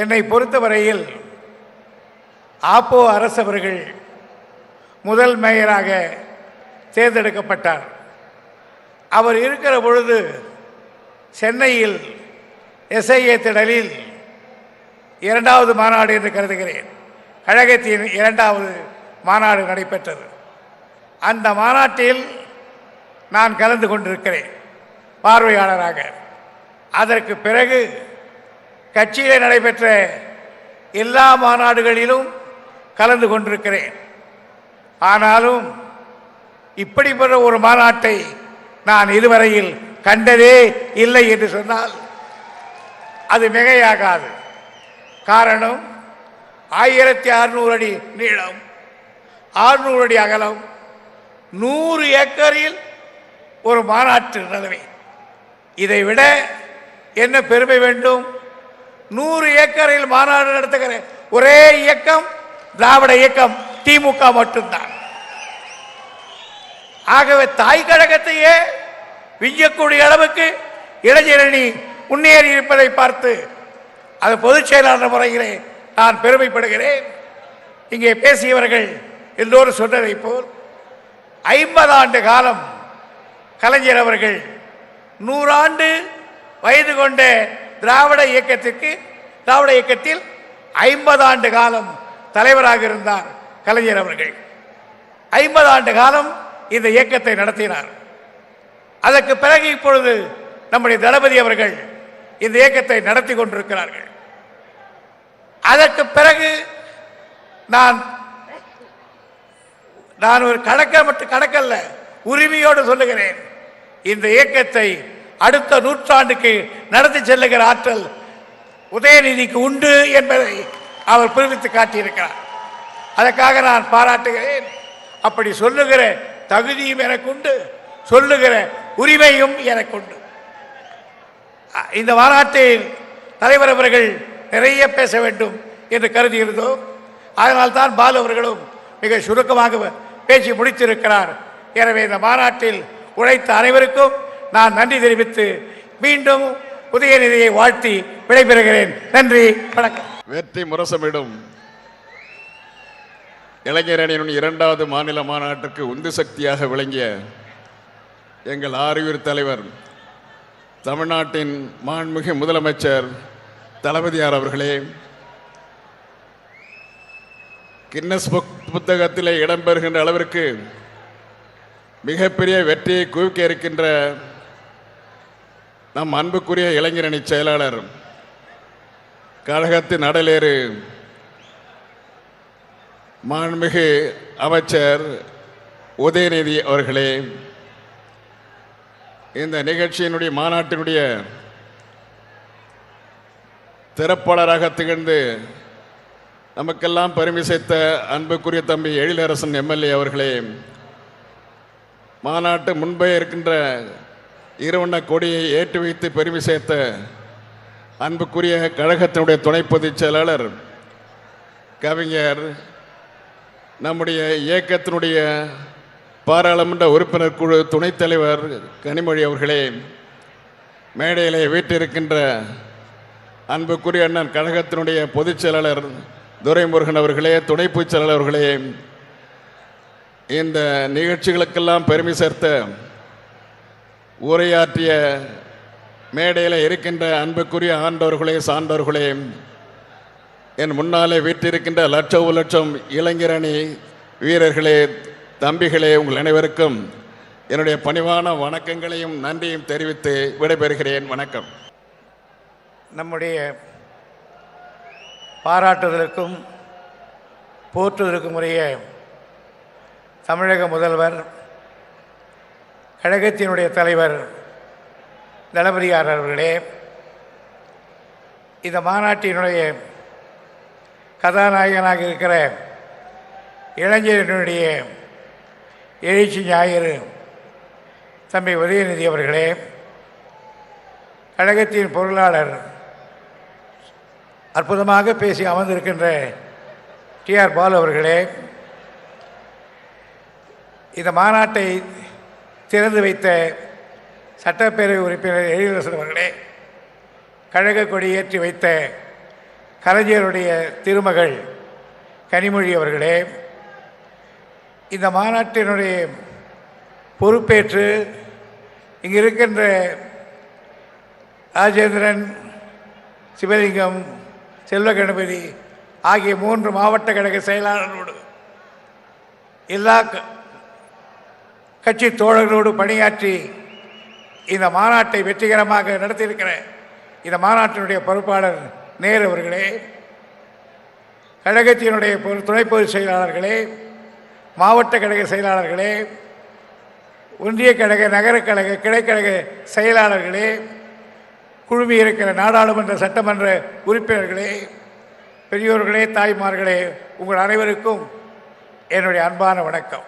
என்னை பொறுத்தவரையில் ஆப்போ அரசவர்கள் முதல் மேயராக தேர்ந்தெடுக்கப்பட்டார். அவர் இருக்கிற பொழுது சென்னையில் எஸ்ஐஏ திடலில் இரண்டாவது மாநாடு என்று கருதுகிறேன். கழகத்தின் இரண்டாவது மாநாடு நடைபெற்றது. அந்த மாநாட்டில் நான் கலந்து கொண்டிருக்கிறேன் பார்வையாளராக. அதற்கு பிறகு கட்சியில் நடைபெற்ற எல்லா மாநாடுகளிலும் கலந்து கொண்டிருக்கிறேன். ஆனாலும் இப்படிப்பட்ட ஒரு மாநாட்டை நான் இதுவரையில் கண்டதே இல்லை என்று சொன்னால் அது மிகையாகாது. காரணம் ஆயிரத்தி அறுநூறு அடி நீளம் ஆறுநூறு அடி அகலம் நூறு ஏக்கரில் ஒரு மாநாட்டு நிலவை இதை விட என்ன பெருமை வேண்டும்? நூறு ஏக்கரில் மாநாடு நடத்துகிற ஒரே இயக்கம் திராவிட இயக்கம் திமுக மட்டும்தான். ஆகவே தாய் கழகத்தையே விஞ்சக்கூடிய அளவுக்கு இளைஞரணி முன்னேறி இருப்பதை பார்த்து அது பொதுச் செயலாளர் முறையிலே நான் பெருமைப்படுகிறேன். இங்கே பேசியவர்கள் எல்லோரும் சொன்னதைப் போல் ஐம்பது ஆண்டு காலம் கலைஞர் அவர்கள் நூறாண்டு வயது கொண்ட திராவிட இயக்கத்திற்கு திராவிட இயக்கத்தில் ஐம்பது ஆண்டு காலம் தலைவராக இருந்தார் கலைஞர் அவர்கள். ஐம்பது ஆண்டு காலம் இந்த இயக்கத்தை நடத்தினார். அதற்கு பிறகு இப்பொழுது நம்முடைய தளபதி அவர்கள் இந்த இயக்கத்தை நடத்தி கொண்டிருக்கிறார்கள். அதற்கு பிறகு நான் நான் ஒரு கணக்க மட்டும் கணக்கல்ல உரிமையோடு சொல்லுகிறேன். இந்த இயக்கத்தை அடுத்த நூற்றாண்டுக்கு நடத்தி செல்லுகிற ஆற்றல் உதயநிதிக்கு உண்டு என்பதை அவர் புரிவித்து காட்டியிருக்கிறார். அதற்காக நான் பாராட்டுகிறேன். அப்படி சொல்லுகிற தகுதியும் எனக்கு உண்டு சொல்லுகிற உரிமையும் எனக்கு உண்டு இந்த மாநாட்டில் தலைவர் அவர்கள் நிறைய பேச வேண்டும் என்று கருதியிருந்தோம். அதனால் தான் பாலு அவர்களும் மிக சுருக்கமாக பேசி முடித்திருக்கிறார். எனவே இந்த மாநாட்டில் உழைத்த அனைவருக்கும் நான் நன்றி தெரிவித்து மீண்டும் உதயநிதியை வாழ்த்தி விடைபெறுகிறேன். நன்றி வணக்கம். வெற்றி முரசமிடும் இளைஞரணியின் இரண்டாவது மாநில மாநாட்டிற்கு உந்து சக்தியாக விளங்கிய எங்கள் ஆரியூர் தலைவர் தமிழ்நாட்டின் மாண்புமிகு முதலமைச்சர் தளபதியார் அவர்களே கின்னஸ் புக் புத்தகத்திலே இடம்பெறுகின்ற அளவிற்கு மிகப்பெரிய வெற்றியை குவிக்க இருக்கின்ற நம் அன்புக்குரிய இளைஞரணி செயலாளர் கழகத்தின் அடலேறு மாண்புமிகு அமைச்சர் உதயநிதி அவர்களே இந்த நிகழ்ச்சியினுடைய மாநாட்டினுடைய திறப்பாளராக திகழ்ந்து நமக்கெல்லாம் பரிமிசைத்த அன்புக்குரிய தம்பி எழிலரசன் எம்எல்ஏ அவர்களே மாநாட்டு முன்பே இருக்கின்ற இருவண்ண கொடியை ஏற்றி வைத்து பெருமை சேர்த்த அன்புக்குரிய கழகத்தினுடைய துணை பொதுச் செயலாளர் கவிஞர் நம்முடைய இயக்கத்தினுடைய பாராளுமன்ற உறுப்பினர் குழு துணைத் தலைவர் கனிமொழி அவர்களே மேடையிலே வீட்டிருக்கின்ற அன்புக்குரிய அண்ணன் கழகத்தினுடைய பொதுச் செயலாளர் துரைமுருகன் அவர்களே துணை பொதுச் செயலாளர் அவர்களே இந்த நிகழ்ச்சிகளுக்கெல்லாம் பெருமை சேர்த்த உரையாற்றிய மேடையில் இருக்கின்ற அன்புக்குரிய ஆண்டவர்களே சான்றவர்களே என் முன்னாலே வீட்டிருக்கின்ற லட்சம் லட்சம் இளைஞரணி வீரர்களே தம்பிகளே உங்கள் அனைவருக்கும் என்னுடைய பணிவான வணக்கங்களையும் நன்றியும் தெரிவித்து விடைபெறுகிறேன். வணக்கம். நம்முடைய பாராட்டுதலுக்கும் போற்றுவதற்கும் உரிய தமிழக முதல்வர் கழகத்தினுடைய தலைவர் தளபதியார் அவர்களே இந்த மாநாட்டினுடைய கதாநாயகனாக இருக்கிற இளைஞரினுடைய எழுச்சி ஞாயிறு தம்பி உதயநிதி அவர்களே கழகத்தின் பொருளாளர் அற்புதமாக பேசி அமர்ந்திருக்கின்ற டிஆர் பாலு அவர்களே இந்த மாநாட்டை திறந்து வைத்த சட்டப்பேரவை உறுப்பினர் எழிலரசன் அவர்களே கழக கொடி ஏற்றி வைத்த கலைஞருடைய திருமகள் கனிமொழி அவர்களே இந்த மாநாட்டினுடைய பொறுப்பேற்று இங்கு இருக்கின்ற ராஜேந்திரன் சிவலிங்கம் செல்வ கணபதி ஆகிய மூன்று மாவட்ட கழக செயலாளர்களோடு எல்லா கட்சி தோழர்களோடு பணியாற்றி இந்த மாநாட்டை வெற்றிகரமாக நடத்தியிருக்கிற இந்த மாநாட்டினுடைய பொறுப்பாளர் நேரு அவர்களே கழகத்தினுடைய துணை பொதுச் செயலாளர்களே மாவட்ட கழக செயலாளர்களே ஒன்றிய கழக நகரக்கழக கழக கிளைக்கழக செயலாளர்களே குழுமி இருக்கிற நாடாளுமன்ற சட்டமன்ற உறுப்பினர்களே பெரியோர்களே தாய்மார்களே உங்கள் அனைவருக்கும் என்னுடைய அன்பான வணக்கம்.